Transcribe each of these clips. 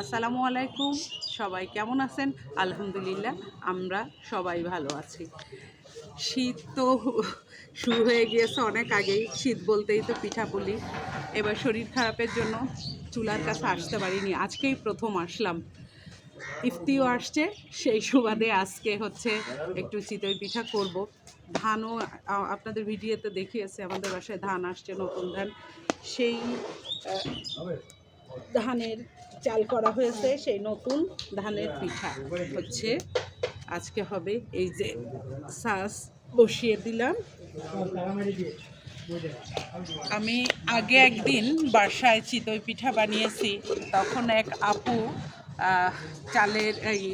আসসালামু আলাইকুম। সবাই কেমন আছেন? আলহামদুলিল্লাহ, আমরা সবাই ভালো আছি। শীত তো শুরু হয়ে গিয়েছে অনেক আগেই। শীত বলতেই তো পিঠা পিঠাপুলি এবার শরীর খারাপের জন্য চুলার কাছে আসতে পারিনি। আজকেই প্রথম আসলাম। ইফতিও আসছে, সেই সুবাদে আজকে হচ্ছে একটু চিতই পিঠা করব। ধানও আপনাদের ভিডিওতে দেখিয়েছে, আমাদের বাসায় ধান আসছে, নতুন ধান। সেই ধানের চাল করা হয়েছে, সেই নতুন ধানের পিঠা হচ্ছে। আজকে হবে এই যে সাস বসিয়ে দিলাম। আমি আগে একদিন বাসায় চিতই পিঠা বানিয়েছি, তখন এক আপু চালের এই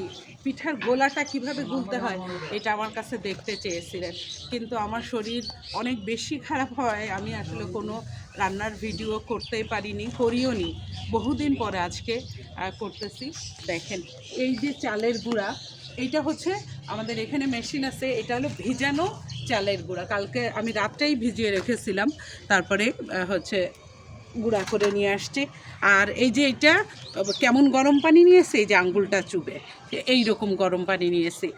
পিঠার গোলাটা কীভাবে গুলতে হয়, এটা আমার কাছে দেখতে চেয়েছিলেন। কিন্তু আমার শরীর অনেক বেশি খারাপ হয় আমি আসলে কোনো রান্নার ভিডিও করতেই পারিনি, করিও নি। বহুদিন পরে আজকে করতেছি। দেখেন, এই যে চালের গুঁড়া এইটা হচ্ছে আমাদের এখানে মেশিন আছে, এটা হলো ভিজানো চালের গুঁড়া। কালকে আমি রাতটাই ভিজিয়ে রেখেছিলাম, তারপরে হচ্ছে গুঁড়া করে নিয়ে আসছে। আর এই যে এটা, কেমন গরম পানি নিয়েছে? এই যে আঙ্গুলটা চুবে এই রকম গরম পানি নিয়েছি।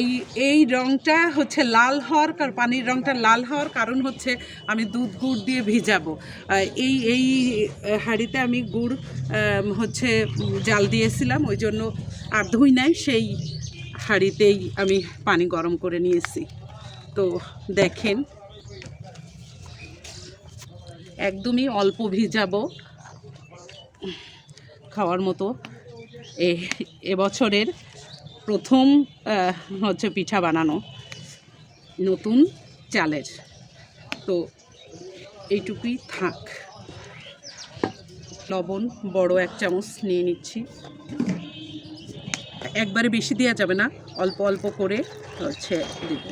এই এই রংটা হচ্ছে লাল হওয়ার কার, পানির রংটা লাল হওয়ার কারণ হচ্ছে আমি দুধ গুড় দিয়ে ভিজাবো। এই এই হাঁড়িতে আমি গুড় হচ্ছে জাল দিয়েছিলাম। ওই জন্য আর ধুই নাই, সেই হাঁড়িতেই আমি পানি গরম করে নিয়েছি। তো দেখেন একদমই অল্প ভিজাবো খাওয়ার মতো। এ, এবছরের প্রথম হচ্ছে পিঠা বানানো, নতুন চালের। তো এইটুকুই থাক। লবণ, বড় এক চামচ নিয়ে নিচ্ছি। একবারে বেশি দেওয়া যাবে না, অল্প অল্প করে হচ্ছে দিব।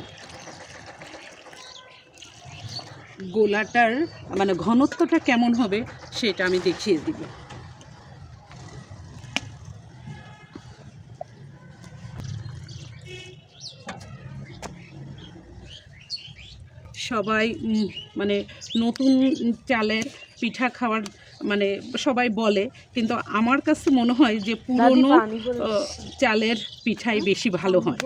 গোলাটার মানে ঘনত্বটা কেমন হবে সেটা আমি দেখিয়ে দিব। সবাই মানে নতুন চালের পিঠা খাওয়ার মানে সবাই বলে কিন্তু আমার কাছে মনে হয় যে পুরনো চালের পিঠাই বেশি ভালো হয়।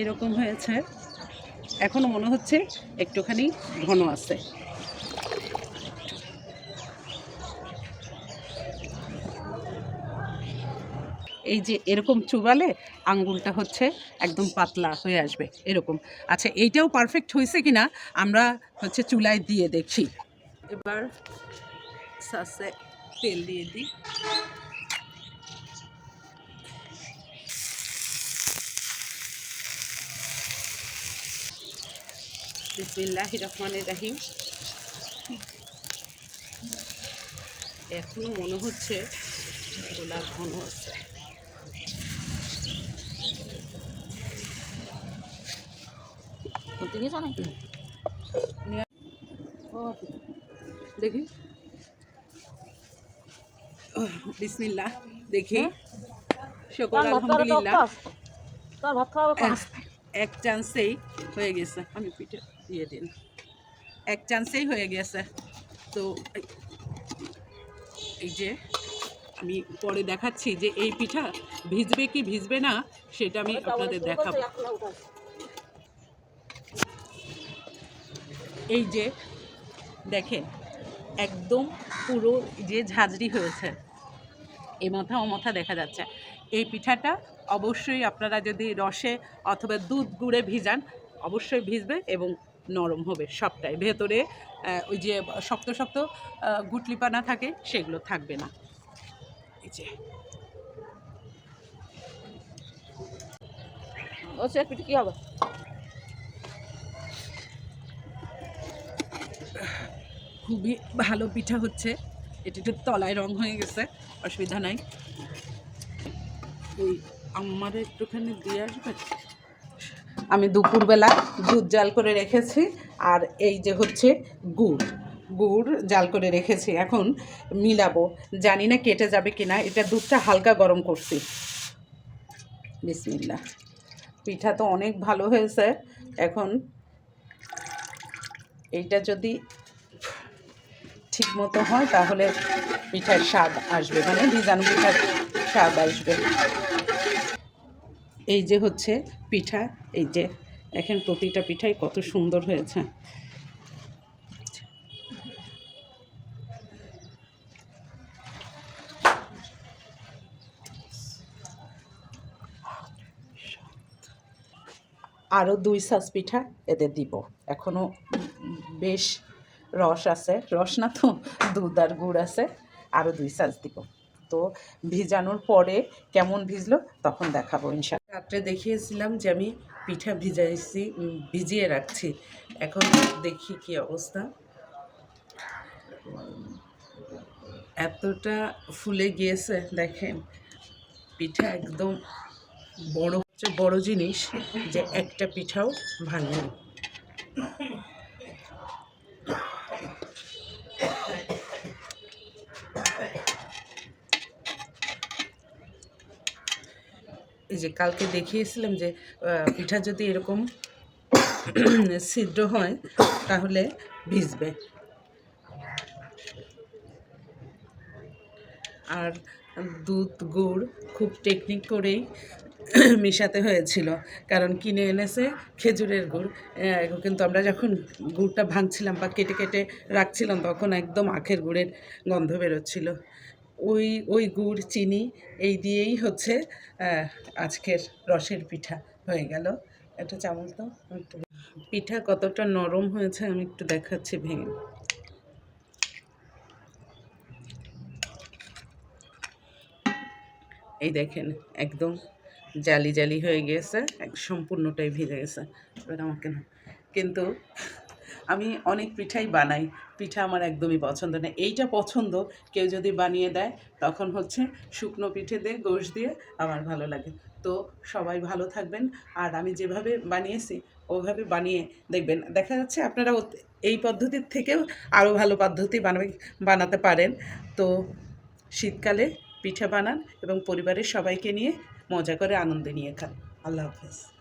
এরকম হয়েছে। এখনও মনে হচ্ছে একটুখানি ঘন আছে। এই যে এরকম চুবালে আঙ্গুলটা হচ্ছে একদম পাতলা হয়ে আসবে, এরকম। আচ্ছা এইটাও পারফেক্ট হয়েছে কিনা আমরা হচ্ছে চুলায় দিয়ে দেখি। এবার সাসে তেল দিয়ে দিই। বিসমিল্লাহ রহমানের রাহিম এখনও মনে হচ্ছে গোলাপ ঘন আছে। দেখি। বিসমিল্লাহ দেখি। শুকর আলহামদুলিল্লাহ। এক চান্সেই হয়ে গেছে। আমি পিঠে দিয়ে দিন। এক চান্সেই হয়ে গেছে। তো এই- যে আমি পরে দেখাচ্ছি যে এই পিঠা ভিজবে কি ভিজবে না, সেটা আমি আপনাদের দেখাবো। এই যে দেখেন, একদম পুরো যে ঝাঁঝরি হয়েছে, এ মাথা ও মাথা দেখা যাচ্ছে। এই পিঠাটা অবশ্যই আপনারা যদি রসে অথবা দুধ গুড়ে ভিজান, অবশ্যই ভিজবে এবং নরম হবে সবটাই। ভেতরে ওই যে শক্ত শক্ত গুটলিপানা থাকে, সেগুলো থাকবে না। এই যে। খুবই ভালো পিঠা হচ্ছে। এটা একটু তলায় রং হয়ে গেছে, অসুবিধা নাই। ওই আমার একটুখানি দিয়ে আসবে আমি দুপুরবেলা দুধ জাল করে রেখেছি আর এই যে হচ্ছে গুড় গুড় জাল করে রেখেছি। এখন মিলাবো। জানি না কেটে যাবে কিনা। এটা দুধটা হালকা গরম করছি। বিসমিল্লা পিঠা তো অনেক ভালো হয়েছে। এখন এইটা যদি ঠিক মতো হয়, তাহলে পিঠার স্বাদ আসবে। মানে ভিজানো পিঠার স্বাদ আসবে। এই যে হচ্ছে পিঠা, এই যে এখন প্রতিটা পিঠাই কত সুন্দর হয়েছে। আরও দুই সাজ পিঠা এতে দিব। এখনও বেশ রস আছে। রস না তো, দুধ আর গুড় আছে। আরও দুই সাজ দিব। তো ভিজানোর পরে কেমন ভিজলো তখন দেখাবো ইনশাল্লাহ রাত্রে দেখিয়েছিলাম যে আমি পিঠা ভিজাইছি ভিজিয়ে রাখছি। এখন দেখি কি অবস্থা। এতটা ফুলে গিয়েছে, দেখেন। পিঠা একদম বড় হচ্ছে বড় জিনিস যে একটা পিঠাও ভাঙেনি। যে কালকে দেখিয়েছিলাম যে পিঠা যদি এরকম ছিদ্র হয়, তাহলে ভিজবে। আর দুধ, গুড় খুব টেকনিক করেই মেশাতে হয়েছিল। কারণ কিনে এনেছে খেজুরের গুড়। কিন্তু আমরা যখন গুড়টা ভাঙছিলাম বা কেটে কেটে রাখছিলাম, তখন একদম আখের গুড়ের গন্ধ বেরোচ্ছিল। ওই ওই গুড়, চিনি এই দিয়েই হচ্ছে আজকের রসের পিঠা হয়ে গেল। একটা চামচ তো একটু পিঠা কতটা নরম হয়েছে আমি একটু দেখাচ্ছি ভেঙে। এই দেখেন, একদম জালি জালি হয়ে গিয়েছে এক সম্পূর্ণটাই ভিজে গেছে। এবার আমাকে না কিন্তু আমি অনেক পিঠাই বানাই। পিঠা আমার একদমই পছন্দ না। এইটা পছন্দ, কেউ যদি বানিয়ে দেয়, তখন হচ্ছে শুকনো পিঠে দিয়ে, গোশ দিয়ে আমার ভালো লাগে। তো সবাই ভালো থাকবেন। আর আমি যেভাবে বানিয়েছি, ওভাবে বানিয়ে দেখবেন। দেখা যাচ্ছে আপনারা এই পদ্ধতির থেকেও আরও ভালো পদ্ধতি বানাবে, বানাতে পারেন। তো শীতকালে পিঠা বানান এবং পরিবারের সবাইকে নিয়ে মজা করে আনন্দে নিয়ে খান। আল্লাহ হাফেজ।